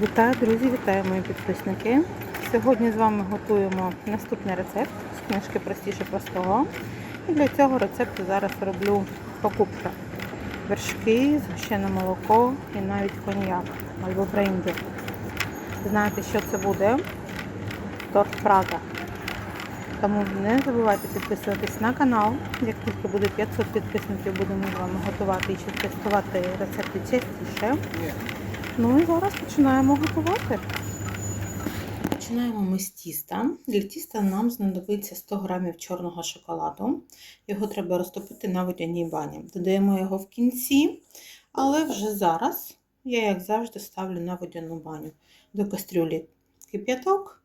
Вітаю, друзі, вітаю мої підписники. Сьогодні з вами готуємо наступний рецепт з книжки Простіше простого. І для цього рецепту зараз роблю покупки. Вершки, згущене молоко і навіть коньяк або бренді. Знаєте, що це буде? Торт Прага. Тому не забувайте підписуватись на канал. Як тільки буде 500 підписників, будемо з вами готувати і ще тестувати рецепти частіше. Ну і зараз починаємо готувати. Починаємо ми з тіста. Для тіста нам знадобиться 100 г чорного шоколаду. Його треба розтопити на водяній бані. Додаємо його в кінці, але вже зараз я, як завжди, ставлю на водяну баню до кастрюлі кип'яток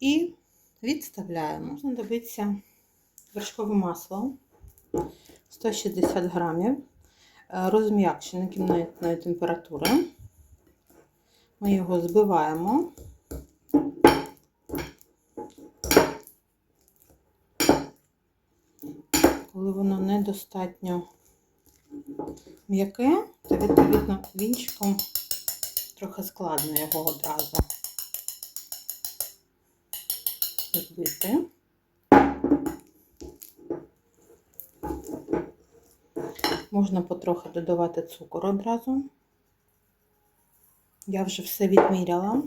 і відставляємо. Знадобиться вершкове масло 160 грамів, е, розм'якшене кімнатної температури. Ми його збиваємо. Коли воно недостатньо м'яке, то відповідно вінчиком трохи складно його одразу збити. Можна потрохи додавати цукор одразу. Я вже все відміряла.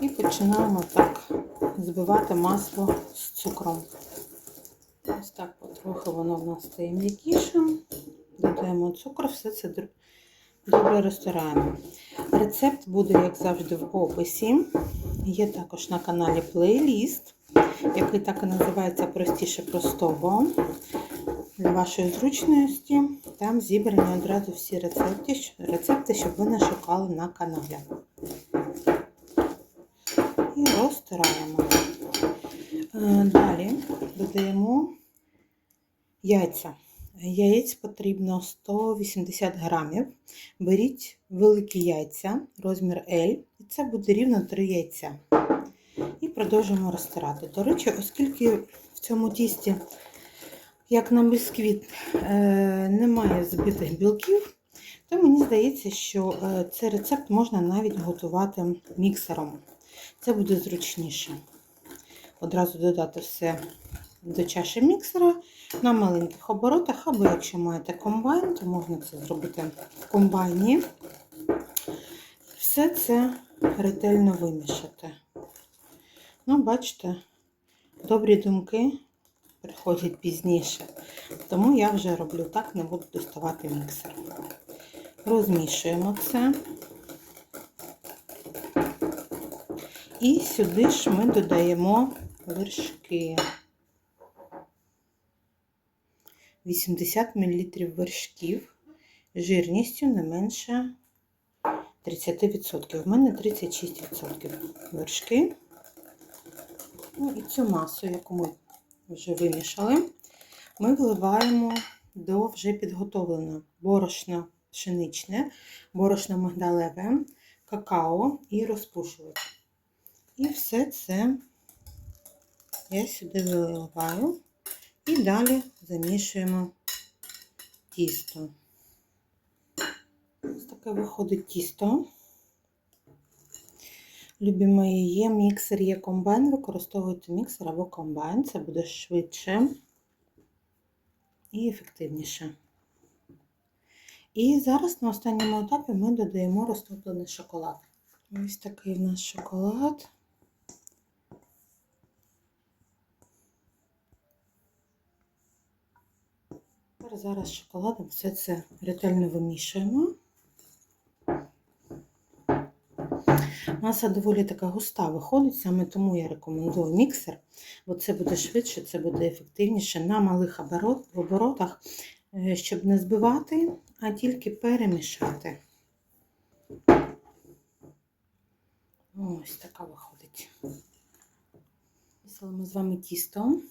І починаємо так збивати масло з цукром. Ось так потрохи воно в нас стає м'якішим. Додаємо цукор, все це добре розтираємо. Рецепт буде, як завжди, в описі. Є також на каналі плейліст, який так і називається Простіше простого. Для вашої зручності там зібрані одразу всі рецепти, рецепти, щоб ви не шукали на каналі. І розтираємо. Е, Далі додаємо яйця. Яєць потрібно 180 грамів. Беріть великі яйця, розмір L, і це буде рівно 3 яйця. І продовжуємо розтирати. До речі, оскільки в цьому тісті як на бісквіт е, немає збитих білків, то мені здається, що е, цей рецепт можна навіть готувати міксером. Це буде зручніше. Одразу додати все до чаші міксера на маленьких оборотах, або якщо маєте комбайн, то можна це зробити в комбайні. Все це ретельно вимішати. Ну, бачите, добрі думки приходять пізніше. Тому я вже роблю так, не буду доставати міксер. Розмішуємо це. І сюди ж ми додаємо вершки. 80 мл вершків жирністю не менше 30%. В мене 36% вершки. Ну і цю масу, яку ми вже вимішали, ми вливаємо до вже підготовленого борошна пшеничне, борошно мигдалеве, какао і розпушувач. І все це я сюди виливаю і далі замішуємо тісто. Ось таке виходить тісто. Любі є міксер, є комбайн. Використовуйте міксер або комбайн, це буде швидше і ефективніше. І зараз на останньому етапі ми додаємо розтоплений шоколад. Ось такий в нас шоколад. Зараз шоколадом все це ретельно вимішуємо. Маса доволі така густа виходить, саме тому я рекомендую міксер, бо це буде швидше, це буде ефективніше на малих оборотах, щоб не збивати, а тільки перемішати. Ось така виходить. Ми з вами тісто.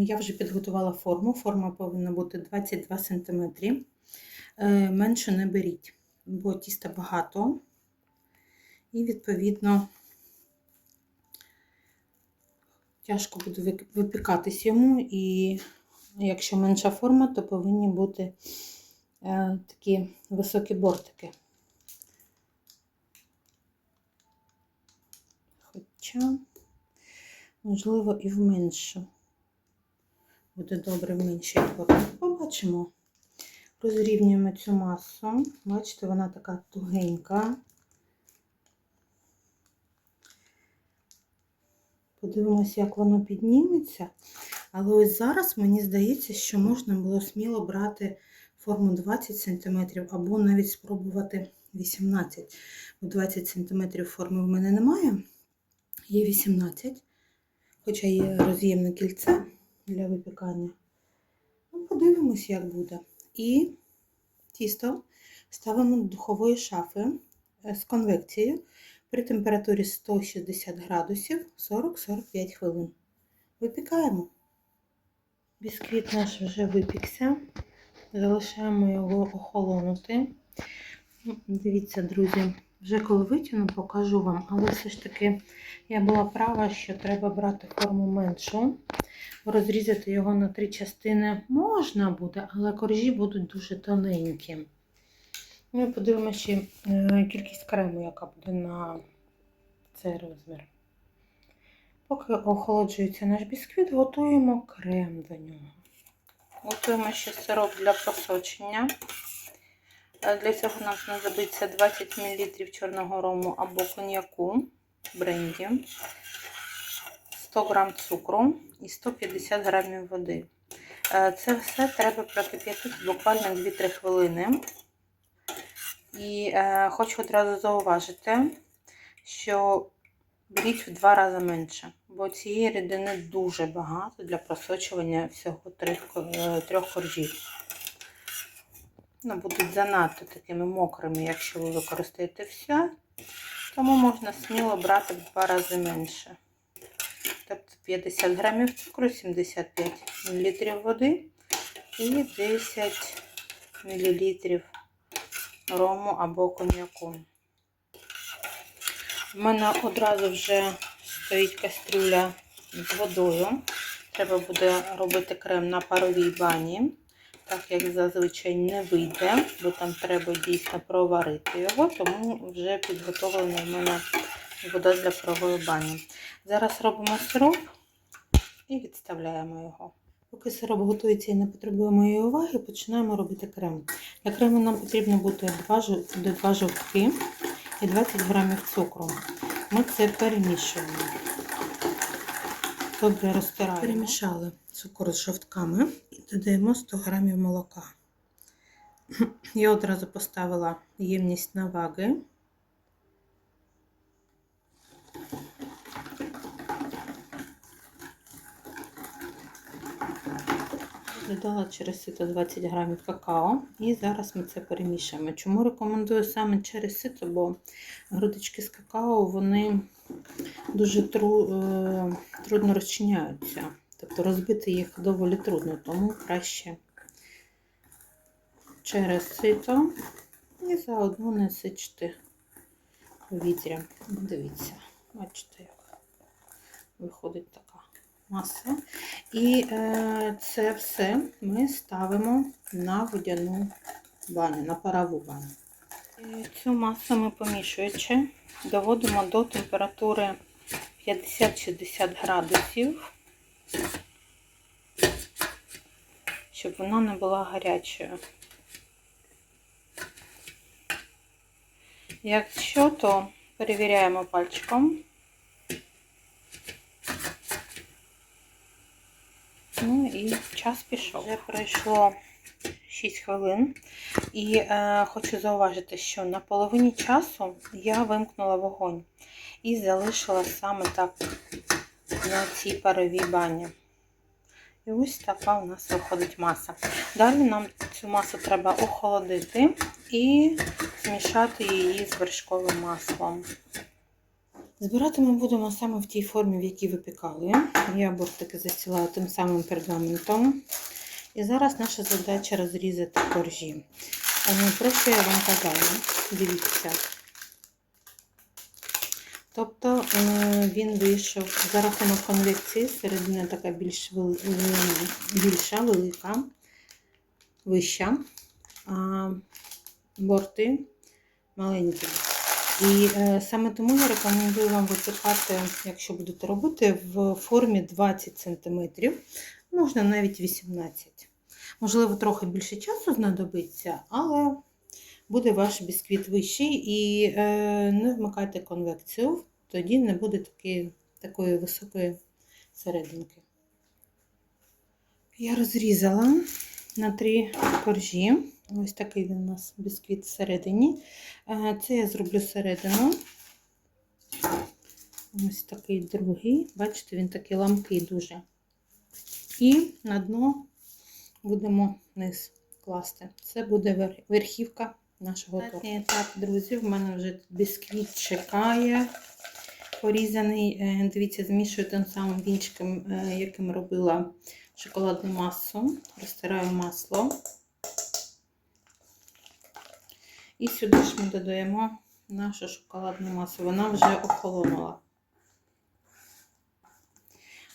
Я вже підготувала форму. Форма повинна бути 22 см. Менше не беріть, бо тіста багато. І, відповідно, тяжко буде випікатись йому, і якщо менша форма, то повинні бути е, такі високі бортики. Хоча, можливо, і в меншу. Буде добре в меншій формі. Побачимо. Розрівнюємо цю масу. Бачите, вона така тугенька. Подивимося, як воно підніметься. Але ось зараз мені здається, що можна було сміло брати форму 20 см або навіть спробувати 18 Бо 20 см форми в мене немає. Є 18, хоча є роз'ємне кільце для випікання. Ну, подивимось, як буде. І тісто ставимо до духової шафи з конвекцією при температурі 160 градусів 40-45 хвилин. Випікаємо. Бісквіт наш вже випікся. Залишаємо його охолонути. Ну, Дивіться, друзі, вже коли витягну, покажу вам, але все ж таки я була права, що треба брати форму меншу. Розрізати його на три частини можна буде, але коржі будуть дуже тоненькі. Ну і подивимося ще е, кількість крему, яка буде на цей розмір. Поки охолоджується наш бісквіт, готуємо крем до нього. Готуємо ще сироп для просочення. Е, Для цього нам знадобиться 20 мл чорного рому або коньяку бренді, 100 г цукру і 150 г води. Е, Це все треба прокип'ятити буквально 2-3 хвилини. І е, хочу одразу зауважити, що беріть в два рази менше, бо цієї рідини дуже багато для просочування всього трьох, е, трьох коржів. Ну, будуть занадто такими мокрими, якщо ви використаєте все. Тому можна сміло брати в два рази менше. Тобто 50 грамів цукру, 75 мл води і 10 мл рому або коньяку. У мене одразу вже стоїть кастрюля з водою. Треба буде робити крем на паровій бані, так як зазвичай не вийде, бо там треба дійсно проварити його, тому вже підготовлена в мене вода для парової бані. Зараз робимо сироп і відставляємо його. Поки сироп готується і не потребує моєї уваги, починаємо робити крем. Для крему нам потрібно буде 2, 2 жовтки і 20 грамів цукру. Ми це перемішуємо. Добре розтираємо. Перемішали цукор з жовтками і додаємо 100 грамів молока. Я одразу поставила ємність на ваги. Додала через сито 20 грамів какао і зараз ми це перемішаємо. Чому рекомендую саме через сито, бо грудочки з какао вони дуже тру, е, трудно розчиняються. Тобто розбити їх доволі трудно, тому краще через сито і заодно не сичте повітря. Дивіться, бачите, як виходить така маса. І е, це все ми ставимо на водяну баню, на парову баню. Цю масу ми помішуючи, доводимо до температури 50-60 градусів, щоб вона не була гарячою. Якщо, то перевіряємо пальчиком. Ну і час пішов. Вже пройшло 6 хвилин. І е, хочу зауважити, що на половині часу я вимкнула вогонь і залишила саме так на цій паровій бані. І ось така у нас виходить маса. Далі нам цю масу треба охолодити і змішати її з вершковим маслом. Збирати ми будемо саме в тій формі, в якій випікали. Я бортики застілаю тим самим пергаментом. І зараз наша задача розрізати коржі. Е, Про що я вам казала? Дивіться. Тобто е, він вийшов за рахунок конвекції, середина така більш більша, велика, вища. а борти маленькі. І е, саме тому я рекомендую вам випікати, якщо будете робити, в формі 20 см, можна навіть 18 Можливо, трохи більше часу знадобиться, але буде ваш бісквіт вищий і е, не вмикайте конвекцію, тоді не буде таки, такої високої серединки. Я розрізала на три коржі. Ось такий він у нас бісквіт всередині. Це я зроблю середину. Ось такий другий. Бачите, він такий ламкий дуже. І на дно будемо низ класти. Це буде верхівка нашого торту. Так, друзі, в мене вже бісквіт чекає. Порізаний, Е, дивіться, змішую тим самим вінчиком, е, яким робила шоколадну масу. Розтираю масло. І сюди ж ми додаємо нашу шоколадну масу. Вона вже охолонула.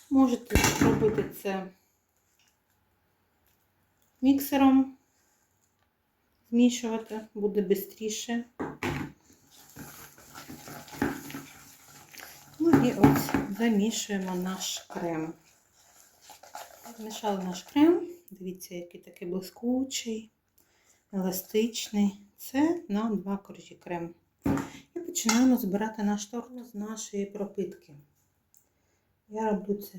Можете зробити це міксером, змішувати, буде швидше. Ну і ось замішуємо наш крем. Змішали наш крем. Дивіться, який такий блискучий, еластичний. Це на два коржі крем. І починаємо збирати наш торт з нашої пропитки. Я роблю це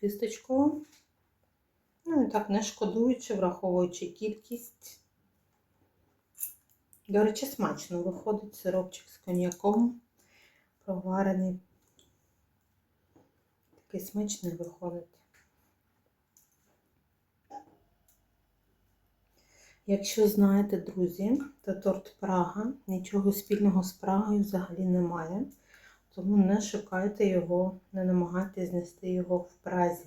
кисточкою. Ну і так, не шкодуючи, враховуючи кількість. До речі, смачно виходить сиропчик з коньяком, проварений. Такий смачний виходить. Якщо знаєте, друзі, то торт Прага нічого спільного з Прагою взагалі немає. Тому не шукайте його, не намагайтесь знайти його в Празі.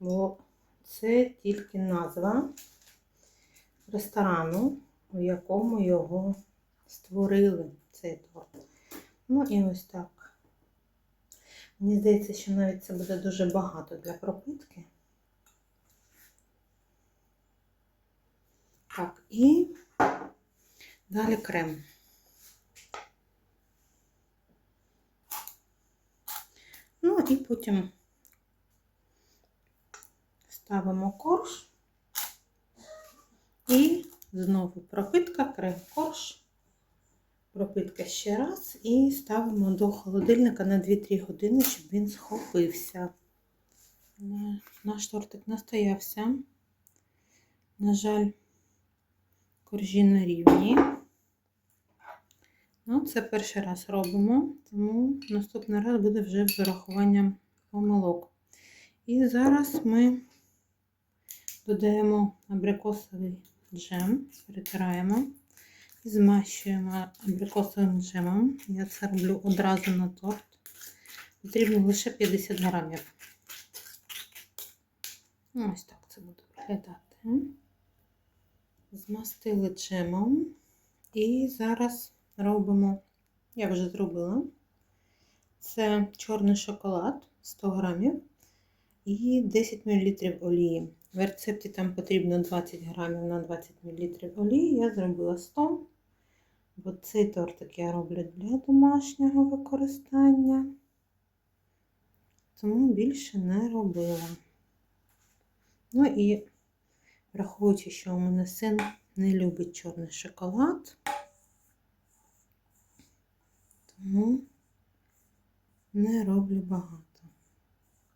Бо це тільки назва ресторану, в якому його створили, цей торт. Ну і ось так. Мені здається, що навіть це буде дуже багато для пропитки. Так, і далі крем. Ну і потім ставимо корж і знову пропитка, крем корж, пропитка ще раз і ставимо до холодильника на 2-3 години, щоб він схопився. Наш тортик настоявся. На жаль, коржі на рівні. Ну, це перший раз робимо, тому наступний раз буде вже з урахуванням помилок. І зараз ми додаємо абрикосовий джем, перетираємо і змащуємо абрикосовим джемом. Я це роблю одразу на торт. Потрібно лише 50 грамів. Ось так це буде виглядати. Змастили джемом. І зараз робимо, я вже зробила, це чорний шоколад 100 грамів і 10 мл олії. В рецепті там потрібно 20 грамів на 20 мл олії. Я зробила 100, бо цей тортик я роблю для домашнього використання, тому більше не робила. Ну і враховуючи, що у мене син не любить чорний шоколад, тому не роблю багато.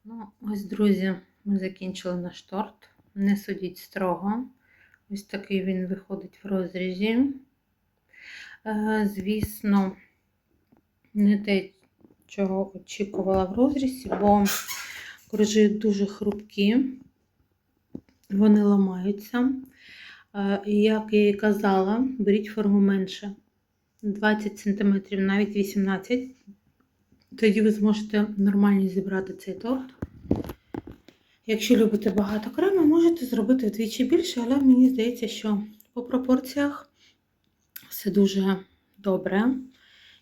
Ну, ось, друзі, ми закінчили наш торт. Не судіть строго. Ось такий він виходить в розрізі. Е, Звісно, не те, чого очікувала в розрізі, бо коржі дуже хрупкі, вони ламаються. Е, Як я і казала, беріть форму менше. 20 см, навіть 18 Тоді ви зможете нормально зібрати цей торт. Якщо любите багато крему, можете зробити вдвічі більше, але мені здається, що по пропорціях все дуже добре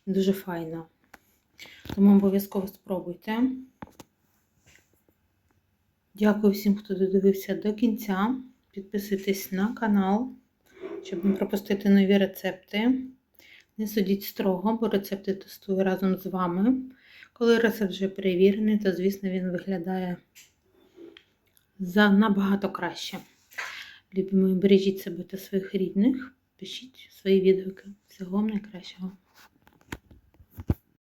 і дуже файно. Тому обов'язково спробуйте. Дякую всім, хто додивився до кінця. Підписуйтесь на канал, щоб не пропустити нові рецепти. Не судіть строго, бо рецепти тестую разом з вами. Коли рецепт вже перевірений, то, звісно, він виглядає за набагато краще. Любі мої, бережіть себе та своїх рідних. Пишіть свої відгуки. Всього вам найкращого.